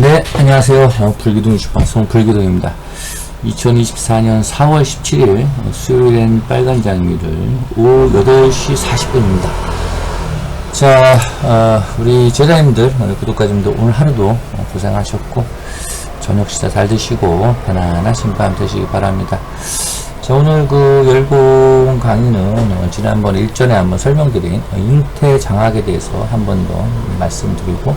네, 안녕하세요. 어, 불기둥 주방송 불기둥입니다. 2024년 4월 17일 수요일엔 빨간 장미를 오후 8시 40분입니다. 자, 어, 우리 제자님들, 어, 구독자님들 오늘 하루도 어, 고생하셨고 저녁 식사 잘 드시고 편안하신 밤 되시기 바랍니다. 자, 오늘 그 열공 강의는 어, 지난번 일전에 한번 설명드린 어, 잉태 장학에 대해서 한 번 더 말씀드리고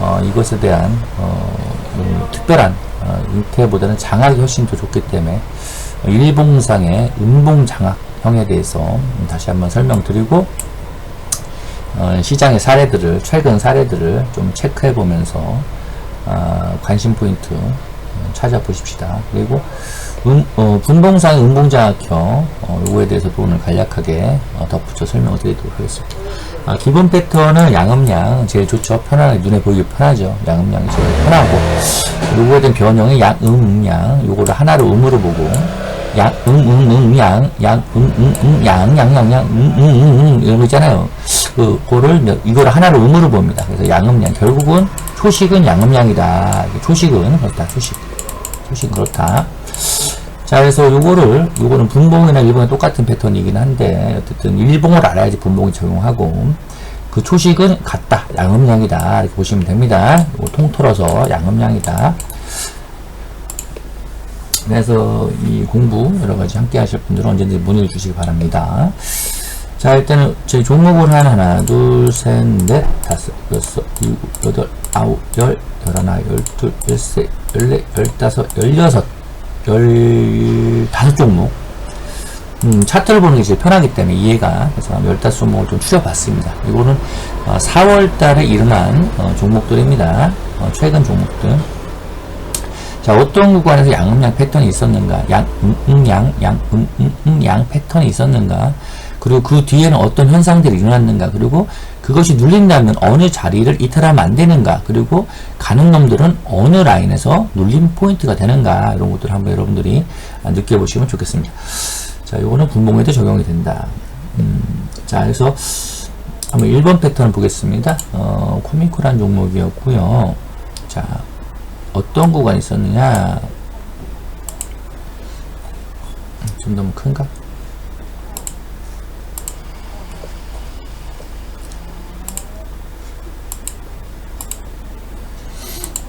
어, 이것에 대한 어, 음, 특별한 어, 잉태보다는 장학이 훨씬 더 좋기 때문에 어, 일봉상의 음봉 장학형에 대해서 음, 다시 한번 설명드리고 어, 시장의 사례들을 최근 사례들을 좀 체크해 보면서 어, 관심 포인트 어, 찾아보십시다. 그리고 음, 어, 분봉상의 음봉장학형 어, 요거에 대해서도 오늘 간략하게 어, 덧붙여 설명을 드리도록 하겠습니다. 아, 기본 패턴은 양음양 제일 좋죠. 편안하게 눈에 보이기 편하죠. 양음양이 제일 편하고 요거에 대한 변형이 양음양 요거를 하나로 음으로 보고 양 음 음 음 양 양 음 음 음 양 양 양 양 음 음음 이런 거 있잖아요. 그 이제 이거를 하나로 음으로 봅니다. 그래서 양음양 결국은 초식은 양음양이다. 초식은 그렇다. 초식 훨씬 그렇다. 자, 그래서 요거를, 요거는 분봉이나 일봉이 똑같은 패턴이긴 한데, 어쨌든 일봉을 알아야지 분봉이 적용하고, 그 초식은 같다. 양음량이다. 이렇게 보시면 됩니다. 요거 통틀어서 양음량이다. 그래서 이 공부 여러 가지 함께 하실 분들은 언제든지 문의해 주시기 바랍니다. 자, 일단은 저희 종목을 하나, 하나, 둘, 셋, 넷, 다섯, 여섯, 일곱, 여덟, 아홉, 열, 열하나, 열둘, 열셋, 14, 15, 16, 15종목. 음, 차트를 보는 게 제일 편하기 때문에 이해가 그래서 15종목을 좀 추려봤습니다. 이거는 어, 4월 달에 일어난 어, 종목들입니다. 어, 최근 종목들. 자 어떤 구간에서 양음양 패턴이 있었는가? 양음양양음음양 음, 음, 음, 패턴이 있었는가? 그리고 그 뒤에는 어떤 현상들이 일어났는가? 그리고 그것이 눌린다면 어느 자리를 이탈하면 안 되는가? 그리고 가는 놈들은 어느 라인에서 눌림 포인트가 되는가? 이런 것들 한번 여러분들이 느껴보시면 좋겠습니다. 자, 요거는 분봉에도 적용이 된다. 음, 자, 그래서 한번 1번 패턴을 보겠습니다. 어, 코미코란 종목이었고요. 자, 어떤 구간이 있었느냐? 좀 너무 큰가?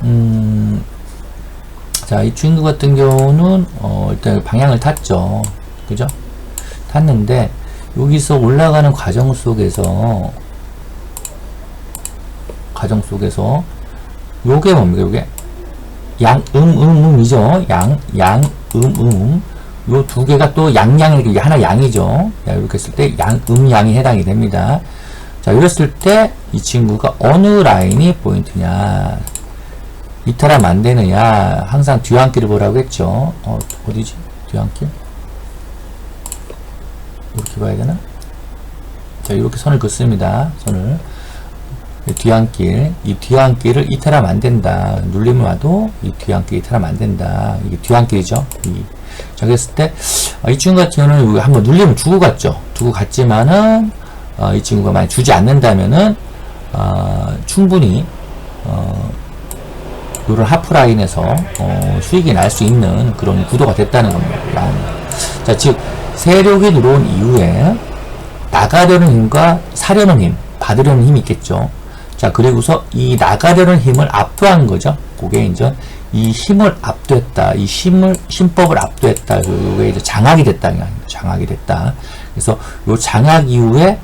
음, 자, 이 친구 같은 경우는, 어, 일단 방향을 탔죠. 그죠? 탔는데, 여기서 올라가는 과정 속에서, 과정 속에서, 요게 뭡니까, 요게? 양, 음, 음, 음이죠. 양, 양, 음, 음. 요 두 개가 또 양양이, 이게 하나 양이죠. 자, 이렇게 했을 때 양, 음, 양이 해당이 됩니다. 자, 이랬을 때 이 친구가 어느 라인이 포인트냐. 이탈하면 안 되느냐. 항상 뒤안길을 보라고 했죠. 어, 어디지? 뒤안길? 이렇게 봐야 되나? 자, 이렇게 선을 긋습니다. 선을. 뒤안길. 이 뒤안길을 이탈하면 안 된다. 눌림을 와도 이 뒤안길 이탈하면 안 된다. 이게 뒤안길이죠. 이. 자, 그랬을 때, 어, 이 친구 같은 경우는 한번 눌림을 주고 갔죠. 두고 갔지만은, 어, 이 친구가 만약 주지 않는다면은, 어, 충분히, 어, 요런 하프라인에서 어, 수익이 날 수 있는 그런 구도가 됐다는 겁니다. 자, 즉 세력이 들어온 이후에 나가려는 힘과 사려는 힘, 받으려는 힘이 있겠죠. 자, 그리고서 이 나가려는 힘을 압도한 거죠. 그게 이제 이 힘을 압도했다. 이 힘을, 힘법을 압도했다. 그게 이제 장악이 아닙니까? 장악이 됐다. 그래서 요 장악 이후에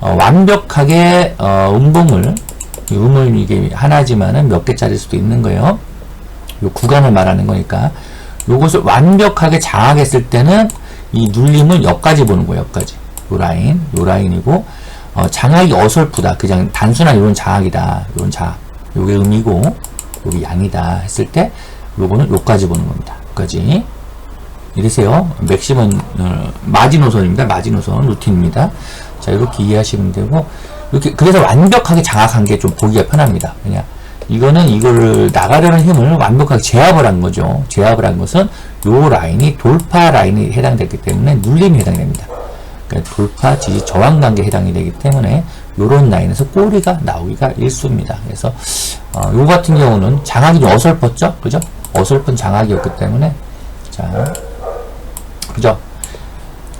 어, 완벽하게 어, 음봉을 음을 이게 하나지만은 몇 개짜릴 수도 있는 거예요. 요 구간을 말하는 거니까 요것을 완벽하게 장악했을 때는 이 눌림을 여기까지 보는 거예요. 여기까지. 요 라인, 요 라인이고 어, 장악이 어설프다. 그냥 단순한 이런 장악이다. 이런 장악. 요게 음이고 요게 양이다 했을 때 요거는 요까지 보는 겁니다. 여기까지. 이러세요. 맥심은 어, 마지노선입니다. 마지노선 루틴입니다. 자 이렇게 이해하시면 되고 이렇게 그래서 완벽하게 장악한 게 좀 보기가 편합니다. 그냥 이거는 이거를 나가려는 힘을 완벽하게 제압을 한 거죠. 제압을 한 것은 요 라인이 돌파 라인이 해당되기 때문에 눌림이 해당됩니다. 그러니까 돌파 지지 저항 단계에 해당이 되기 때문에 요런 라인에서 꼬리가 나오기가 일수입니다. 그래서 어, 요 같은 경우는 장악이 좀 어설펐죠? 그죠? 어설픈 장악이었기 때문에 자 그죠?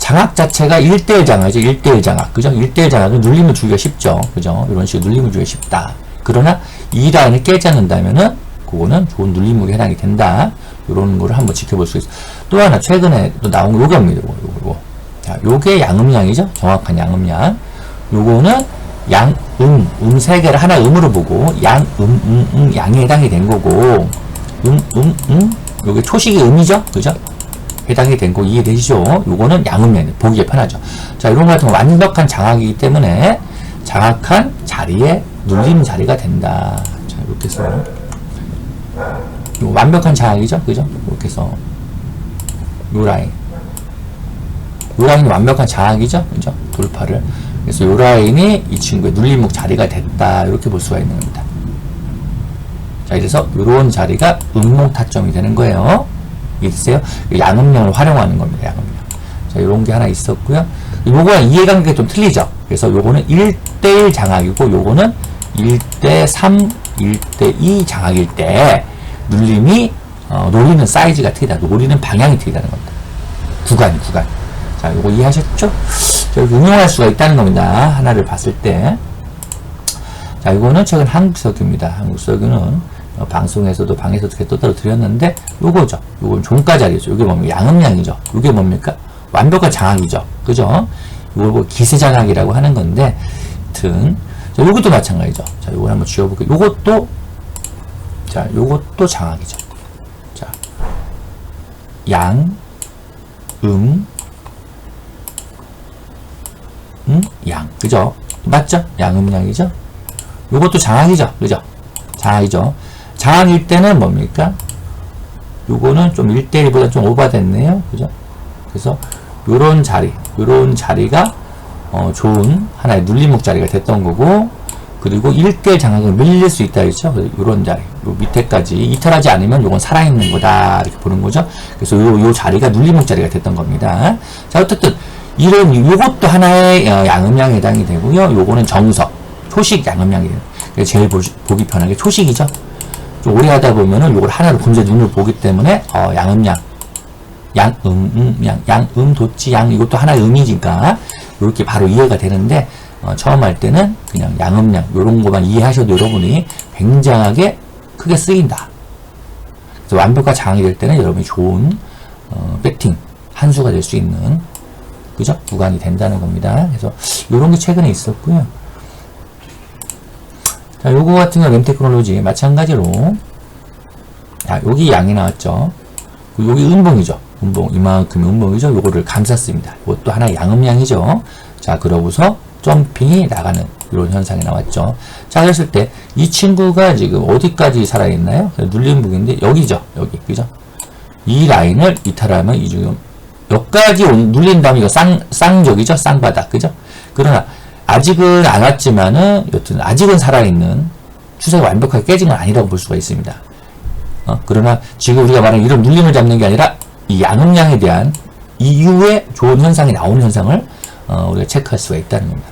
장악 자체가 1대1 장악이죠. 1대1 장악. 그죠? 1대1 장악은 눌림을 주기가 쉽죠. 그죠? 이런 식으로 눌림을 주기가 쉽다. 그러나 이 라인을 깨지 않는다면은 그거는 좋은 눌림목에 해당이 된다. 이런 거를 한번 지켜볼 수 있어요. 또 하나 최근에 또 나온 거 요겁니다. 요거, 요거. 자, 요게 양음양이죠. 정확한 양음양. 요거는 양, 음, 음 세 개를 하나 음으로 보고 양, 음, 음, 음, 양에 해당이 된 거고 음, 음, 음. 요게 초식이 음이죠. 그죠? 해당이 된 거 이해되시죠? 요거는 양음면 보기에 편하죠. 자, 이런 거 같은 거 완벽한 장악이기 때문에 장악한 자리에 눌림 자리가 된다. 자, 이렇게 해서 요 완벽한 장악이죠, 그죠? 이렇게 해서 요 라인, 요 라인이 완벽한 장악이죠, 그죠? 돌파를. 그래서 요 라인이 이 친구의 눌림목 자리가 됐다. 이렇게 볼 수가 있는 겁니다. 자, 이래서 요런 자리가 음목 타점이 되는 거예요. 이해되세요? 양음량을 활용하는 겁니다. 양음량. 자, 요런 게 하나 있었고요. 요거랑 이해관계가 좀 틀리죠. 그래서 요거는 1대1 장악이고 요거는 1대3, 1대2 장악일 때 눌림이 어, 노리는 사이즈가 틀리다. 노리는 방향이 틀리다는 겁니다. 구간, 구간. 자, 요거 이해하셨죠? 자, 응용할 수가 있다는 겁니다. 하나를 봤을 때. 자, 이거는 최근 한국석유입니다. 한국석유는 어, 방송에서도 방에서도 이렇게 떠들어 드렸는데 요거죠. 요건 종가 자리죠. 요게 뭡니까? 양음량이죠. 요게 뭡니까? 완벽한 장악이죠. 그죠? 뭐 기세 장악이라고 하는 건데 등 자, 요것도 마찬가지죠. 자, 요걸 한번 지워 볼게요. 요것도 자, 요것도 장악이죠. 자. 양 음, 음, 양. 그죠? 맞죠? 양음양이죠? 요것도 장악이죠. 그죠? 장악이죠. 장악일 때는 뭡니까? 요거는 좀 1대1보다 좀 오버됐네요. 그죠? 그래서 요런 자리, 요런 자리가 어, 좋은 하나의 눌림목 자리가 됐던 거고 그리고 1대1 장악을 밀릴 수 있다 했죠. 요런 자리, 요 밑에까지 이탈하지 않으면 요건 살아있는 거다 이렇게 보는 거죠. 그래서 요, 요 자리가 눌림목 자리가 됐던 겁니다. 자, 어쨌든 이런 요것도 하나의 어, 양음량에 해당이 되고요. 요거는 정석, 초식 양음량이에요. 제일 보, 보기 편하게 초식이죠. 좀 오래 하다 보면은 요걸 하나로 본체 눈으로 보기 때문에 어, 양음량, 양, 음, 음, 양, 양, 음, 도치, 양 이것도 하나의 음이니까 이렇게 바로 이해가 되는데 어, 처음 할 때는 그냥 양음량 요런 것만 이해하셔도 여러분이 굉장하게 크게 쓰인다. 그래서 완벽한 장이 될 때는 여러분이 좋은 어, 배팅 한 수가 될 수 있는 그죠? 구간이 된다는 겁니다. 그래서 요런 게 최근에 있었고요. 자, 요거 같은 경우 램테크놀로지 마찬가지로 자, 여기 양이 나왔죠. 여기 음봉이죠. 음봉 이만큼 음봉이죠. 요거를 감쌌습니다. 이것도 하나의 양음량이죠. 자, 그러고서 점핑이 나가는 이런 현상이 나왔죠. 자, 그랬을 때 이 친구가 지금 어디까지 살아있나요? 눌림북인데 여기죠. 여기. 그죠? 이 라인을 이탈하면 이 지금 여기까지 온- 눌린 다음에 이거 쌍, 쌍적이죠? 쌍바닥. 그죠? 그러나 아직은 안 왔지만은 여튼 아직은 살아있는 추세가 완벽하게 깨진 건 아니라고 볼 수가 있습니다. 어? 그러나 지금 우리가 말하는 이런 눌림을 잡는 게 아니라 이 양음량에 대한 이후에 좋은 현상이 나오는 현상을 어, 우리가 체크할 수가 있다는 겁니다.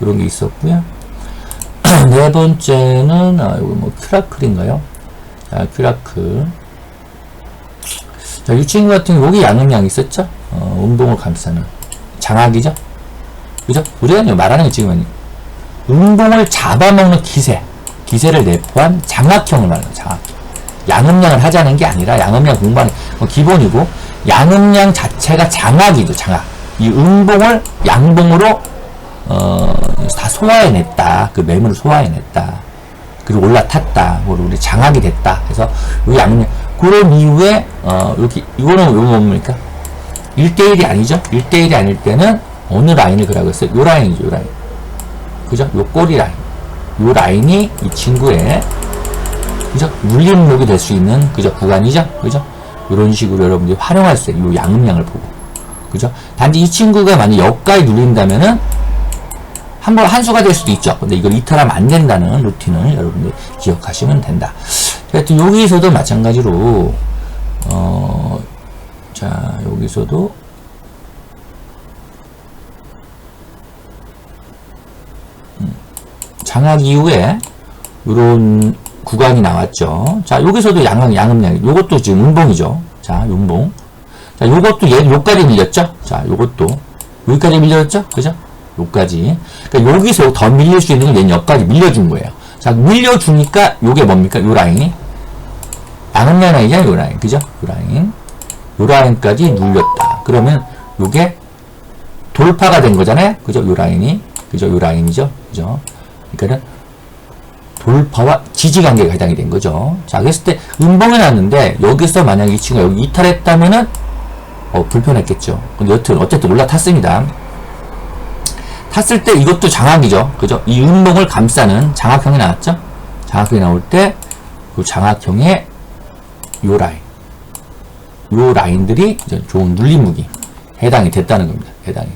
이런 게 있었고요. 네 번째는 아, 이거 뭐 큐라클인가요? 자, 큐라클. 자, 이 친구 같은 여기 양음량이 있었죠? 어, 운동을 감싸는 장악이죠? 그죠? 우리가 말하는 게 지금은 운동을 잡아먹는 기세, 기세를 내포한 장악형을 말하는 장악형. 양음량을 하자는 게 아니라 양음량 공부하는 뭐 기본이고 양음량 자체가 장악이죠, 장악. 이 음봉을 양봉으로 어, 다 소화해냈다. 그 매물을 소화해냈다. 그리고 올라탔다. 그리고 우리 장악이 됐다. 그래서 이 양면 그런 이후에 어, 이렇게 이거는 요 뭡니까? 1대1이 아니죠? 1대1이 아닐 때는 어느 라인을 그라고 했어요? 요 라인이죠, 요 라인. 그죠? 요 꼬리 라인. 요 라인이 이 친구의 그죠? 눌림목이 될 수 있는 그죠? 구간이죠? 그죠? 이런 식으로 여러분들이 활용할 수 있어요. 요 양음량을 보고. 그죠? 단지 이 친구가 만약 여기까지 눌린다면은 한 번 한 수가 될 수도 있죠. 근데 이걸 이탈하면 안 된다는 루틴을 여러분들 기억하시면 된다. 하여튼 여기서도 마찬가지로 어, 자 여기서도 장악 이후에 이런 구간이 나왔죠. 자, 여기서도 양악, 양음양. 요것도 지금 운봉이죠. 자, 운봉. 자, 요것도 얘, 요까지 밀렸죠? 자, 요것도. 여기까지 밀렸죠? 그죠? 요까지. 그러니까 여기서 더 밀릴 수 있는 건 얘는 여기까지 밀려준 거예요. 자, 밀려주니까 요게 뭡니까? 요 라인이. 양음양 라인이잖아요, 요 라인. 그죠? 요 라인. 요 라인까지 눌렸다. 그러면 요게 돌파가 된 거잖아요? 그죠? 요 라인이. 그죠? 요 라인이죠? 그죠? 그러니까는 돌파와 지지 관계가 해당이 된 거죠. 자, 그랬을 때 음봉이 났는데 여기서 만약 이 친구가 여기 이탈했다면은 어, 불편했겠죠. 근데 여튼 어쨌든 올라탔습니다. 탔을 때 이것도 장악이죠. 그죠? 이 음봉을 감싸는 장악형이 나왔죠? 장악형이 나올 때 그 장악형의 요 라인 요 라인들이 이제 좋은 눌림무기 해당이 됐다는 겁니다. 해당이.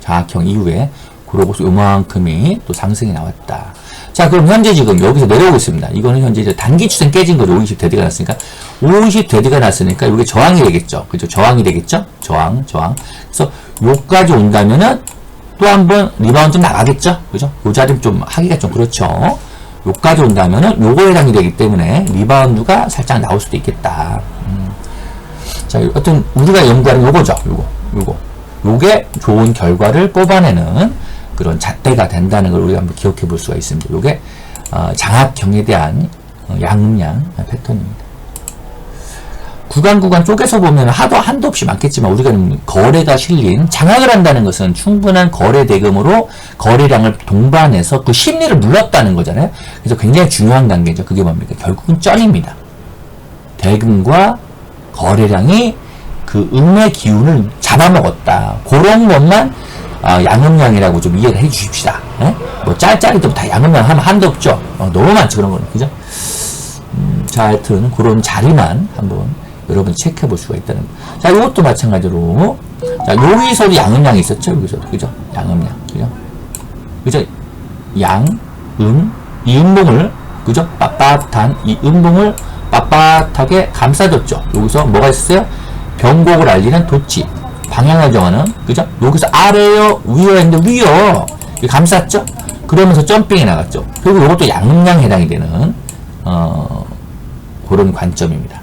장악형 이후에 그러고서 요만큼이 또 상승이 나왔다. 자, 그럼 현재 지금 여기서 내려오고 있습니다. 이거는 현재 이제 단기 추세 깨진 거죠. 50 데드가 났으니까. 50 데드가 났으니까 이게 저항이 되겠죠. 그죠? 저항이 되겠죠? 저항, 저항. 그래서 요까지 온다면은 또 한 번 리바운드 나가겠죠? 그죠? 요 자리 좀 하기가 좀 그렇죠. 요까지 온다면은 요거에 해당이 되기 때문에 리바운드가 살짝 나올 수도 있겠다. 음. 자, 어떤 우리가 연구하는 요거죠. 요거, 요거. 요게 좋은 결과를 뽑아내는 그런 잣대가 된다는 걸 우리가 한번 기억해 볼 수가 있습니다. 요게 어, 장합경에 대한 어, 양음양 패턴입니다. 구간 구간 쪼개서 보면 하도 한도 없이 많겠지만 우리가 거래가 실린 장악을 한다는 것은 충분한 거래 대금으로 거래량을 동반해서 그 심리를 눌렀다는 거잖아요. 그래서 굉장히 중요한 단계죠. 그게 뭡니까? 결국은 쩐입니다. 대금과 거래량이 그 음의 기운을 잡아먹었다. 그런 것만 아, 양음양이라고 좀 이해를 해 주십시다. 예? 뭐 짤짤이도 다 양음양 하면 한도 없죠. 어, 너무 많죠 그런 거는 그죠? 음, 자 하여튼 그런 자리만 한번 여러분 체크해 볼 수가 있다는 거. 자 이것도 마찬가지로 자 여기서도 양음양이 있었죠 여기서도 그죠? 양음양 그죠? 그죠? 양, 음, 이 음봉을 그죠? 빳빳한 이 음봉을 빳빳하게 감싸줬죠. 여기서 뭐가 있었어요? 병곡을 알리는 도치. 방향을 정하는, 그죠? 여기서 아래요, 위요 했는데 위요. 감쌌죠? 그러면서 점핑이 나갔죠. 그리고 이것도 양음양 해당이 되는, 어, 그런 관점입니다.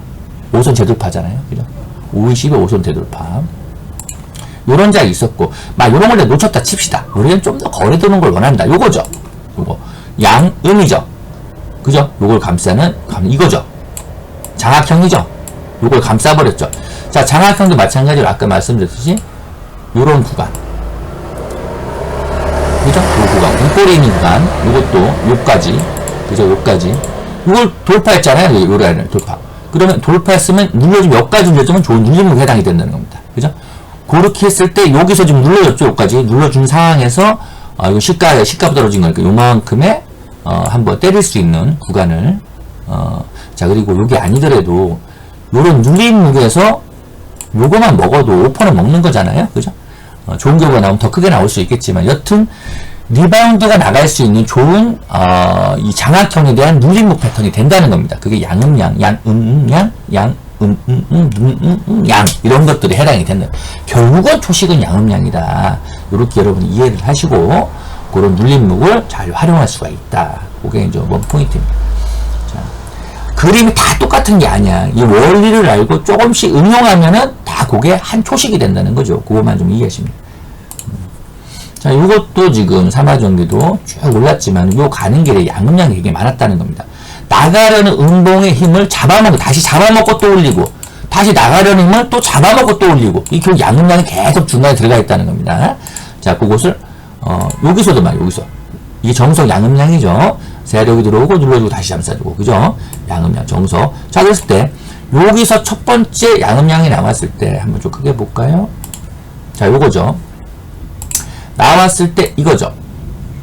5선 제돌파잖아요. 그죠? 50에 5선 제돌파. 요런 자리 있었고, 막 요런 걸 놓쳤다 칩시다. 우리는 좀 더 거래 도는 걸 원한다. 요거죠. 요거. 양음이죠. 그죠? 요걸 감싸는, 감, 이거죠. 장악형이죠. 요걸 감싸버렸죠. 자, 장악형도 마찬가지로 아까 말씀드렸듯이 요런 구간. 그죠? 요 구간. 눈꼬리 있는 구간. 요것도 요까지. 그죠? 요까지. 이걸 돌파했잖아요. 요 라인을 돌파. 그러면 돌파했으면 눌러주면 여기까지 눌러주면 좋은 눌림목에 해당이 된다는 겁니다. 그죠? 그렇게 했을 때 여기서 지금 눌러줬죠. 여기까지. 눌러준 상황에서 아, 이거 시가, 시가 떨어진 거니까 요만큼의 어, 한번 때릴 수 있는 구간을 어, 자 그리고 요게 아니더라도 요런 눌린 무게에서 요거만 먹어도 5%는 먹는 거잖아요. 그죠? 어, 좋은 경우가 나오면 더 크게 나올 수 있겠지만 여튼 리바운드가 나갈 수 있는 좋은 어, 이 장악형에 대한 눌림목 패턴이 된다는 겁니다. 그게 양음양, 양음양, 양 음, 음, 음, 음, 양 이런 것들이 해당이 된다. 결국은 초식은 양음양이다. 이렇게 여러분 이해를 하시고 그런 눌림목을 잘 활용할 수가 있다. 그게 이제 원 포인트입니다. 자, 그림이 다 똑같은 게 아니야. 이 원리를 알고 조금씩 응용하면은 다 그게 한 초식이 된다는 거죠. 그것만 좀 이해하시면. 자, 이것도 지금 삼화전기도 쭉 올랐지만 요 가는 길에 양음양이 되게 많았다는 겁니다. 나가려는 음봉의 힘을 잡아먹고 다시 잡아먹고 또 올리고 다시 나가려는 힘을 또 잡아먹고 또 올리고 이 결국 양음양이 계속 중간에 들어가 있다는 겁니다. 자, 그것을 어, 여기서도 말 여기서 이게 정석 양음양이죠. 세력이 들어오고 눌러주고 다시 잠싸주고 그죠? 양음양 정석. 자, 그랬을 때 여기서 첫 번째 양음양이 나왔을 때 한번 좀 크게 볼까요? 자, 요거죠. 나왔을 때 이거죠.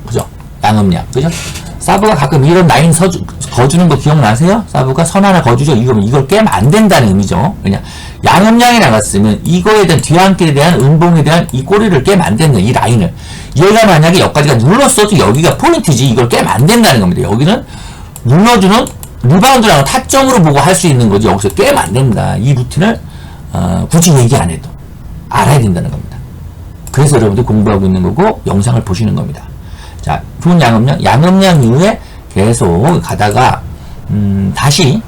그죠? 양음양. 그죠? 사브가 가끔 이런 라인 서주, 거주는 거 기억나세요? 사브가 선 하나 거주죠. 이거, 이걸 깨면 안 된다는 의미죠. 그냥 양음양이 나갔으면 이거에 대한 뒤안길에 대한 음봉에 대한 이 꼬리를 깨면 안 된다. 이 라인을. 얘가 만약에 여기까지가 눌렀어도 여기가 포인트지. 이걸 깨면 안 된다는 겁니다. 여기는 눌러주는 리바운드라는 타점으로 보고 할 수 있는 거지. 여기서 깨면 안 된다. 이 루틴을, 어, 굳이 얘기 안 해도 알아야 된다는 겁니다. 그래서 여러분들 공부하고 있는 거고 영상을 보시는 겁니다. 자, 좋은 양음량, 양음량 이후에 계속 가다가, 음, 다시,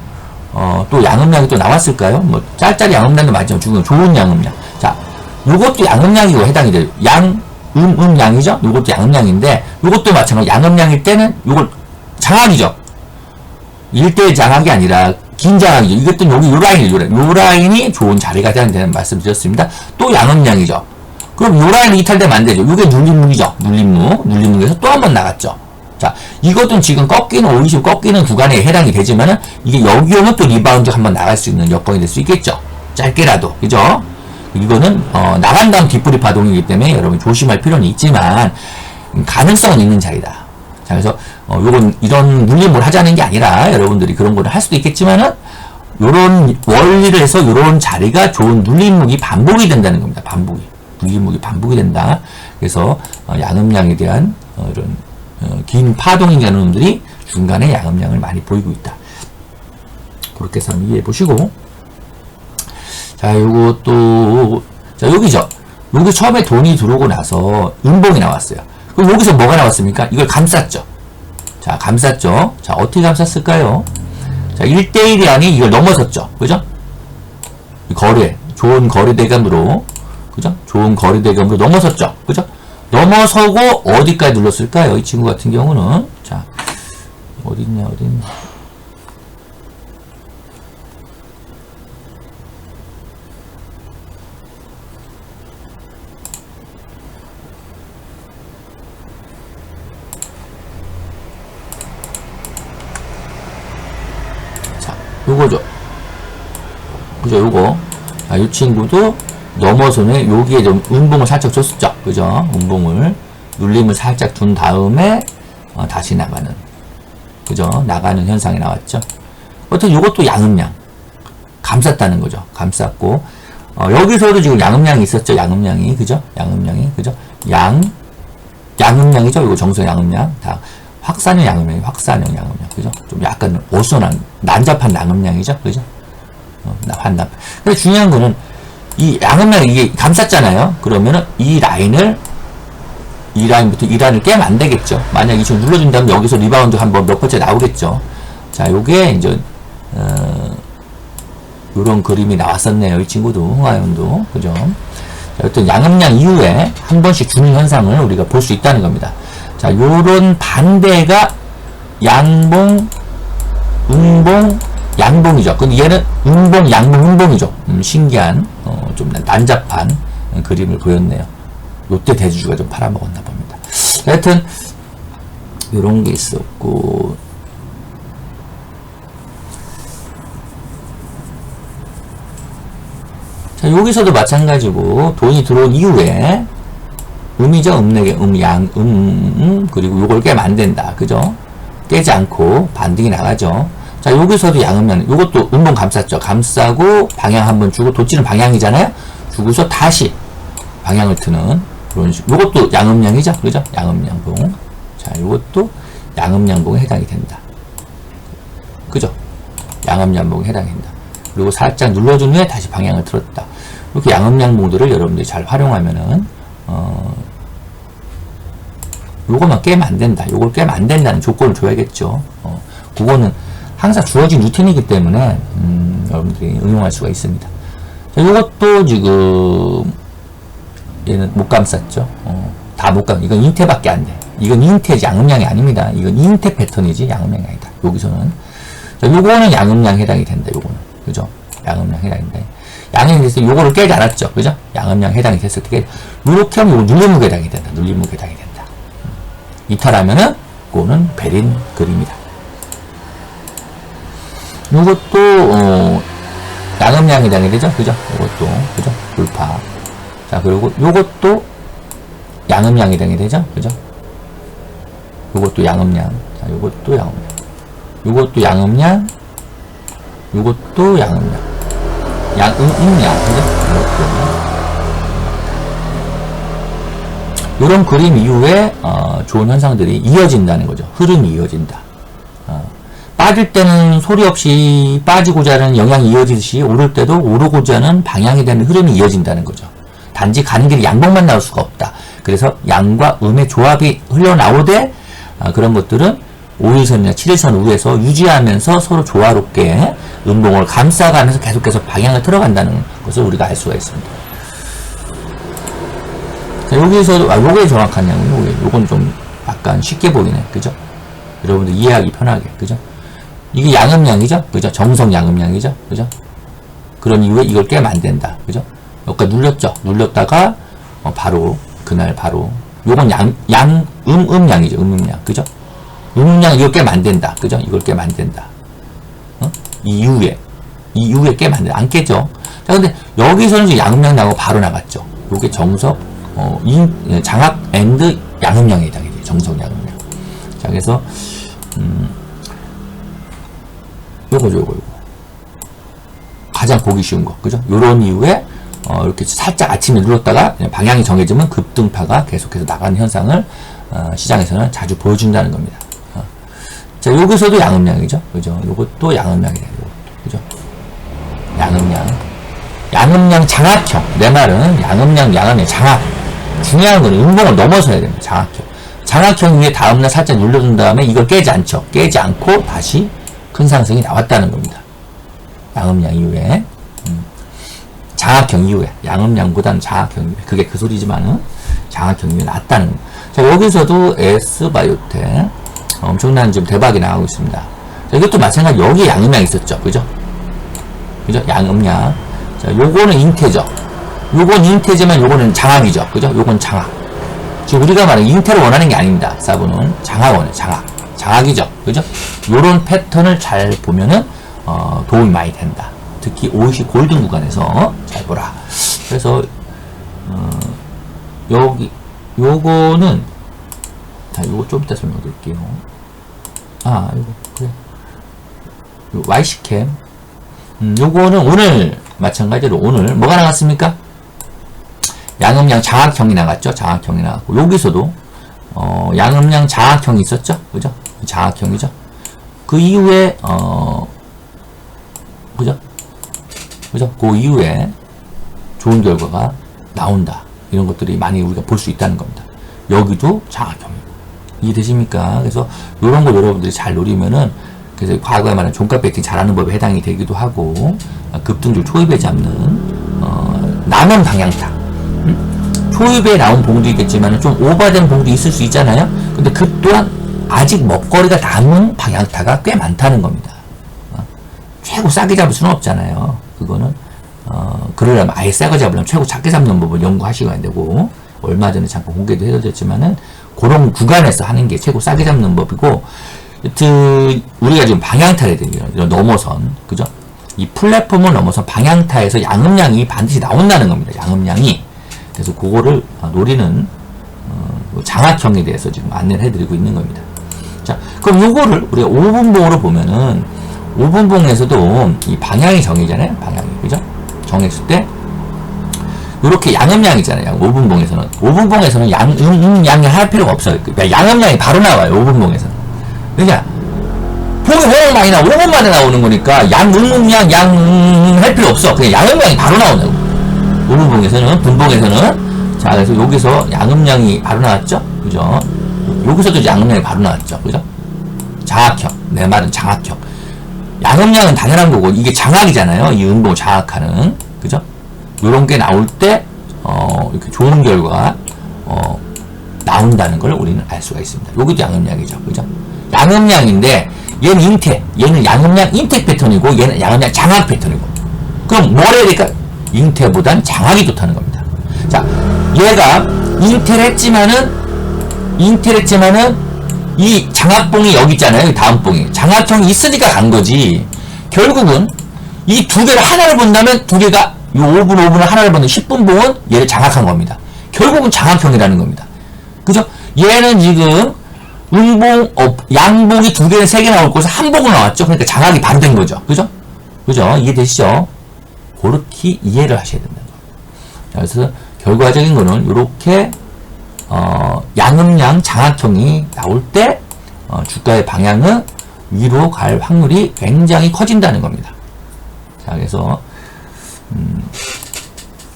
어, 또 양음량이 또 나왔을까요? 뭐, 짤짤이 양음량도 맞지만 중요 좋은 양음량. 자, 요것도 양음량이고 해당이 돼요. 양, 음, 음, 양이죠? 요것도 양음량인데, 요것도 마찬가지. 양음량일 때는 요걸 장악이죠. 일대 장악이 아니라 긴 장악이죠. 이것도 여기 요 라인이죠. 요 라인이 좋은 자리가 되는 말씀 드렸습니다. 또 양음량이죠. 그럼 요 라인이 이탈되면 안 되죠. 요게 눌림목이죠. 눌림목. 눌림목에서 또 한 번 나갔죠. 자, 이것은 지금 꺾이는 50 꺾이는 구간에 해당이 되지만은 이게 여기 오면 또 리바운드 한번 나갈 수 있는 여건이 될 수 있겠죠. 짧게라도. 그죠? 이거는 어, 나간 다음 뒷불이 파동이기 때문에 여러분 조심할 필요는 있지만 음, 가능성은 있는 자리다. 자, 그래서 어, 요건 이런 눌림을 하자는 게 아니라 여러분들이 그런 거를 할 수도 있겠지만은 요런 원리를 해서 요런 자리가 좋은 눌림목이 반복이 된다는 겁니다. 반복이. 눌림목이 반복이 된다. 그래서 어, 양음량에 대한 어, 이런 어, 긴 파동이라는 놈들이 중간에 양음량을 많이 보이고 있다. 그렇게 해서 이해해 보시고 자 요것도 자 여기죠. 여기 처음에 돈이 들어오고 나서 음봉이 나왔어요. 그럼 여기서 뭐가 나왔습니까? 이걸 감쌌죠. 자 감쌌죠. 자 어떻게 감쌌을까요? 자 1대1이 아니 이걸 넘어섰죠. 그죠? 이 거래 좋은 거래 대감으로 그죠? 좋은 거래 대감으로 넘어섰죠. 그죠? 넘어서고 어디까지 눌렀을까요? 이 친구 같은 경우는 자 어딨냐 어딨냐 자 요거죠 그죠 요거 아, 이 친구도 넘어서는 여기에 좀 운봉을 살짝 줬었죠. 그죠? 운봉을 눌림을 살짝 준 다음에 어, 다시 나가는 그죠? 나가는 현상이 나왔죠. 어떻게 이것도 양음량 감쌌다는 거죠. 감쌌고 어, 여기서도 지금 양음량이 있었죠. 양음량이 그죠? 양음량이 그죠? 양 양음량이죠. 이거 정성 양음량 다 확산형 양음량이 확산형 양음량 그죠? 좀 약간 어수선한 난잡한 양음량이죠. 그죠? 어, 환납. 근데 중요한 거는 이 양음량 이게 감쌌잖아요. 그러면은 이 라인을 이 라인부터 이 라인을 깨면 안 되겠죠. 만약 이 친구 눌러준다면 여기서 리바운드 한번 몇 번째 나오겠죠. 자, 요게 이제 어, 요런 그림이 나왔었네요. 이 친구도 홍하연도 그죠. 자, 어떤 양음량 이후에 한 번씩 주는 현상을 우리가 볼 수 있다는 겁니다. 자, 요런 반대가 양봉, 음봉, 양봉이죠. 근데 얘는 음봉, 양봉, 음봉이죠. 음, 신기한, 어, 좀 난잡한 음, 그림을 보였네요. 롯데 대주주가 좀 팔아먹었나 봅니다. 하여튼, 요런 게 있었고, 자, 여기서도 마찬가지고, 돈이 들어온 이후에, 음이죠, 음네개, 음, 양, 음, 음, 음, 그리고 요걸 깨면 안 된다. 그죠? 깨지 않고 반등이 나가죠. 자, 여기서도 양음량, 요것도 운동 감쌌죠. 감싸고 방향 한번 주고, 도치는 방향이잖아요? 주고서 다시 방향을 트는 그런 식. 요것도 양음량이죠. 그죠? 양음량봉. 자, 요것도 양음량봉에 해당이 된다. 그죠? 양음량봉에 해당이 된다. 그리고 살짝 눌러준 후에 다시 방향을 틀었다. 이렇게 양음량봉들을 여러분들이 잘 활용하면은, 어, 요거만 깨면 안 된다. 요걸 깨면 안 된다는 조건을 줘야겠죠. 어, 그거는 항상 주어진 루틴이기 때문에 음, 여러분들이 응용할 수가 있습니다. 자, 이것도 지금 얘는 못 감쌌죠. 어, 다못 감. 이건 인태밖에 안 돼. 이건 인태지 양음량이 아닙니다. 이건 인태 패턴이지 양음량이 아니다. 여기서는 자, 요거는 양음량 해당이 된다. 요거는 그죠? 양음량 된다. 됐을 때 요거를 깨지 않았죠. 그죠? 양음량 해당이 됐을 때 깨. 이렇게 하면 눌림목 해당이 된다. 눌림목 해당이 된다. 음. 이탈하면은 그거는 베린 그림이다. 이것도 어, 양음량이 당이 되죠, 그죠? 이것도 그죠? 불파. 자 그리고 이것도 양음량이 당이 되죠, 그죠? 이것도 양음량. 자, 이것도 양음량. 이것도 양음량. 이것도 양음량. 양 음량, 그죠? 이것도. 이런 그림 이후에 어, 좋은 현상들이 이어진다는 거죠. 흐름이 이어진다. 어, 빠질 때는 소리 없이 빠지고자 하는 영향이 이어지듯이 오를 때도 오르고자 하는 방향에 대한 흐름이 이어진다는 거죠. 단지 가는 길에 양복만 나올 수가 없다. 그래서 양과 음의 조합이 흘러나오되 아, 그런 것들은 5일선이나 7일선 위에서 유지하면서 서로 조화롭게 음봉을 감싸가면서 계속해서 방향을 틀어간다는 것을 우리가 알 수가 있습니다. 자, 여기서도, 아, 요게 양이요. 요게, 요건 좀 약간 쉽게 보이네. 그죠? 여러분들 이해하기 편하게. 그죠? 이게 양음양이죠? 그죠? 정성 양음양이죠? 그죠? 그런 이유에 이걸 깨면 안 된다. 그죠? 여기까지 눌렸죠? 눌렸다가, 어, 바로, 그날 바로. 요건 양, 양, 음, 음, 양이죠. 음, 음, 양. 그죠? 양, 이걸 깨면 안 된다. 그죠? 이걸 깨면 안 된다. 어? 이 이후에. 이 이후에 깨면 안 된다. 안 깨죠? 자, 근데 여기서는 양음양 나고 바로 나갔죠. 요게 정석, 어, 이, 예, 장학 앤드 양음양에 해당이 돼요. 정석 양음양. 자, 그래서, 음, 요거죠, 요거, 요거. 가장 보기 쉬운 거, 그죠? 요런 이유에, 어, 이렇게 살짝 아침에 눌렀다가 방향이 정해지면 급등파가 계속해서 나가는 현상을, 어, 시장에서는 자주 보여준다는 겁니다. 어. 자, 여기서도 양음양이죠? 그죠? 요것도. 요것도, 그죠? 양음양. 양음양 장합형. 내 말은 양음양, 양음양 장합. 중요한 건 음봉을 넘어서야 됩니다. 장합형. 장합형 위에 다음날 살짝 눌러준 다음에 이걸 깨지 않죠. 깨지 않고 다시 큰 상승이 나왔다는 겁니다. 양음양 이후에. 음. 장합형 이후에. 양음양보다는 장합형 이후에. 그게 그 소리지만은 장합형 이후에 났다는. 자, 여기서도 S바이오텍. 엄청난 지금 대박이 나가고 있습니다. 자, 이것도 마찬가지 여기에 양음양 있었죠. 그죠? 그죠? 양음양. 자, 요거는 잉태죠. 요건 잉태지만 요거는 장학이죠. 그죠? 요건 장학. 지금 우리가 말하는 잉태를 원하는 게 아닙니다. 사부는 장학원이에요. 장학. 장학이죠. 그죠? 요런 패턴을 잘 보면은, 어, 도움이 많이 된다. 특히 50 골든 구간에서 잘 보라. 그래서, 어, 여기, 요거는, 자, 요거 좀 이따 설명드릴게요. 아, 요거, 그래. 요 YC캠. 음, 요거는 오늘 마찬가지로 오늘 뭐가 나갔습니까? 양음양 장학형이 나갔죠. 장학형이 나갔고 여기서도 어, 양음양 장학형이 있었죠. 그죠? 장학형이죠. 그 이후에 어, 그죠? 그죠? 그 이후에 좋은 결과가 나온다. 이런 것들이 많이 우리가 볼 수 있다는 겁니다. 여기도 장학형 이해되십니까? 그래서 이런 거 여러분들이 잘 노리면은 그래서 과거에 말한 종가 배팅 잘하는 법에 해당이 되기도 하고 어, 급등주 초입에 잡는 어, 남은 방향타. 음? 초입에 나온 봉도 있겠지만 좀 오버된 봉도 있을 수 있잖아요? 근데 그 또한 아직 먹거리가 남은 방향타가 꽤 많다는 겁니다. 어, 최고 싸게 잡을 수는 없잖아요. 그거는 어, 그러려면 아예 싸게 잡으려면 최고 작게 잡는 법을 연구하시면 안 되고 얼마 전에 잠깐 공개도 해드렸지만은 그런 구간에서 하는 게 최고 싸게 잡는 법이고 여튼 우리가 지금 이런 넘어선 그죠? 이 플랫폼을 넘어선 방향타에서 양음량이 반드시 나온다는 겁니다. 양음량이 그래서 그거를 노리는 어, 장학형에 대해서 지금 안내를 해드리고 있는 겁니다. 자, 그럼 요거를 우리가 5분봉으로 보면은 5분봉에서도 이 방향이 정해잖아요. 방향이 그죠? 정했을 때 이렇게 양음량이잖아요. 5분봉에서는 5분봉에서는 양, 음, 음, 할 필요가 없어요. 양음량이 바로 나와요. 5분봉에서는. 왜냐? 봉이 워낙 많이 나와. 5분 만에 나오는 거니까, 양, 응, 응, 양, 양, 응, 할 필요 없어. 그냥 양음량이 바로 나오는 거. 5분봉에서는, 분봉에서는. 자, 그래서 여기서 양음량이 바로 나왔죠? 그죠? 여기서도 양음량이 바로 나왔죠? 그죠? 장학형. 내 말은 장학형. 양음량은 당연한 거고, 이게 장학이잖아요. 이 음봉 장학하는. 그죠? 요런 게 나올 때, 어, 이렇게 좋은 결과가, 어, 나온다는 걸 우리는 알 수가 있습니다. 여기도 양음량이죠. 그죠? 양음량인데 얘는 잉태, 얘는 양음량 인텍 패턴이고 얘는 양음량 장악 패턴이고. 그럼 뭘 해야 될까? 잉태보단 장악이 좋다는 겁니다. 자, 얘가 잉태를 했지만은 잉태를 했지만은 이 장악봉이 여기 있잖아요. 다음 봉이. 장악형이 있으니까 간 거지. 결국은 이 두 개를 하나를 본다면 두 개가 이 5분 5분을 하나를 보는 10분 봉은 얘를 장악한 겁니다. 결국은 장악형이라는 겁니다. 그죠? 얘는 지금 음봉, 어, 양봉이 두 개, 세개 나올 곳에 한 봉은 나왔죠? 그러니까 장악이 반대인 거죠. 그죠? 그죠? 이해되시죠? 그렇게 이해를 하셔야 된다는 거예요. 그래서 결과적인 거는 이렇게 어, 양음양 장악형이 나올 때 어, 주가의 방향은 위로 갈 확률이 굉장히 커진다는 겁니다. 자, 그래서 음,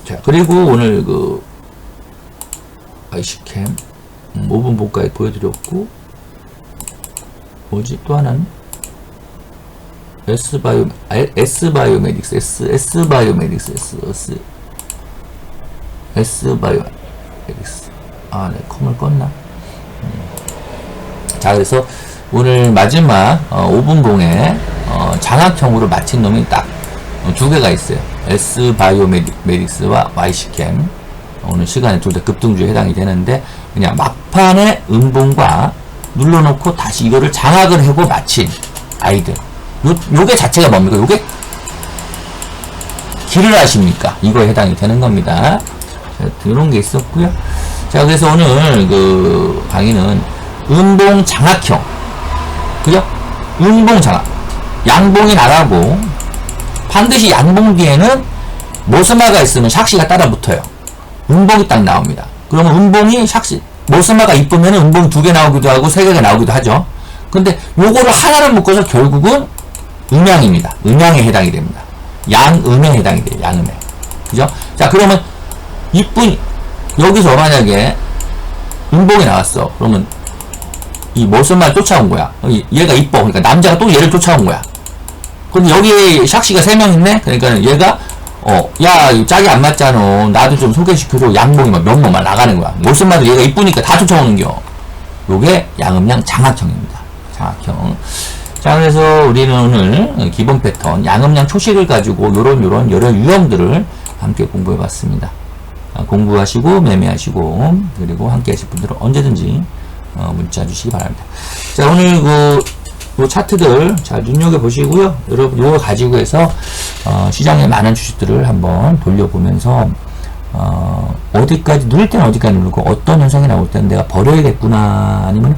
자, 그리고 오늘 그 IC캠 음, 5분 보까지 보여드렸고 뭐지? 또 하나는? S 바이오 S 바이오메딕스 S S 바이오메딕스 S S S 바이오메딕스. 아네 컴을 껐나? 음. 자 그래서 오늘 마지막 어, 5분 봉에 어, 장학형으로 마친 놈이 딱 두 개가 있어요 S 바이오메딕스와 YC캠 오늘 시간에 둘 다 급등주에 해당이 되는데 그냥 막판에 음봉과 눌러놓고 다시 이거를 장악을 하고 마친 아이들 요, 요게 자체가 뭡니까? 요게 길을 아십니까? 이거에 해당이 되는 겁니다. 자, 이런 게 있었고요. 자, 그래서 오늘 그 강의는 음봉 장악형. 그죠? 음봉 장악. 양봉이 나가고 반드시 양봉 뒤에는 모스마가 있으면 샥시가 따라 붙어요. 음봉이 딱 나옵니다. 그러면 음봉이 샥시, 모스마가 이쁘면 음봉이 두개 나오기도 하고 세 개가 나오기도 하죠. 근데 요거를 하나를 묶어서 결국은 음양입니다. 음양에 해당이 됩니다. 양음에 해당이 돼요. 양음에. 그죠? 자, 그러면 이쁜, 여기서 만약에 음봉이 나왔어. 그러면 이 모습만 쫓아온 거야. 이- 얘가 이뻐. 그러니까 남자가 또 얘를 쫓아온 거야. 근데 여기에 샥시가 세명 있네? 그러니까 얘가, 어, 야, 짝이 안 맞잖아. 나도 좀 소개시켜줘. 양봉이 막 몇 명 만 나가는 거야. 모습마도 얘가 이쁘니까 다 쫓아오는 겨. 요게 양음양 장학형입니다. 장학형. 자, 그래서 우리는 오늘 기본 패턴, 양음양 초식을 가지고 요런 요런 여러 유형들을 함께 공부해 봤습니다. 아, 공부하시고 매매하시고 그리고 함께 하실 분들은 언제든지 어, 문자 주시기 바랍니다. 자 오늘 그, 요 차트들 잘 눈여겨 보시고요. 여러분 요거 가지고 해서 어, 시장에 많은 주식들을 한번 돌려보면서 어, 어디까지 누를 때는 어디까지 누르고 어떤 현상이 나올 때는 내가 버려야겠구나 아니면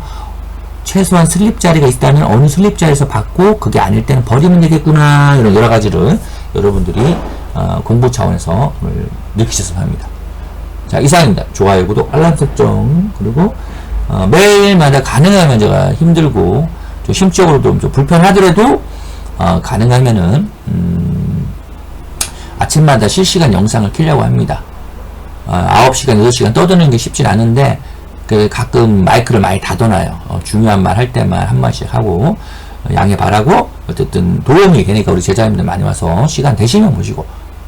최소한 슬립 자리가 있다면 어느 슬립 자리에서 받고 그게 아닐 때는 버리면 되겠구나 이런 여러 가지를 여러분들이 어, 공부 차원에서 느끼셨으면 합니다. 자 이상입니다. 좋아요, 구독, 알람 설정 그리고 어, 매일마다 가능하면 제가 힘들고 좀 심적으로도 좀 불편하더라도 어, 가능하면은 음, 아침마다 실시간 영상을 키려고 합니다. 어, 9시간, 8시간 떠드는 게 쉽진 않은데, 그 가끔 마이크를 많이 닫아놔요. 어, 중요한 말 할 때만 한 마디씩 하고, 어, 양해 바라고, 어쨌든 도움이 되니까 우리 제자님들 많이 와서 시간 되시면 보시고,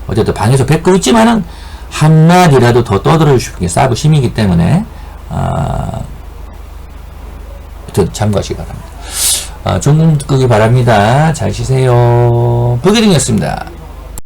어쨌든 방에서 뵙고 있지만은, 한마디라도 더 떠들어 주시는 게 싸고 힘이기 때문에, 어, 참고하시기 바랍니다. 어, 좋은 꿈 꾸기 바랍니다. 잘 쉬세요. 보기등이었습니다.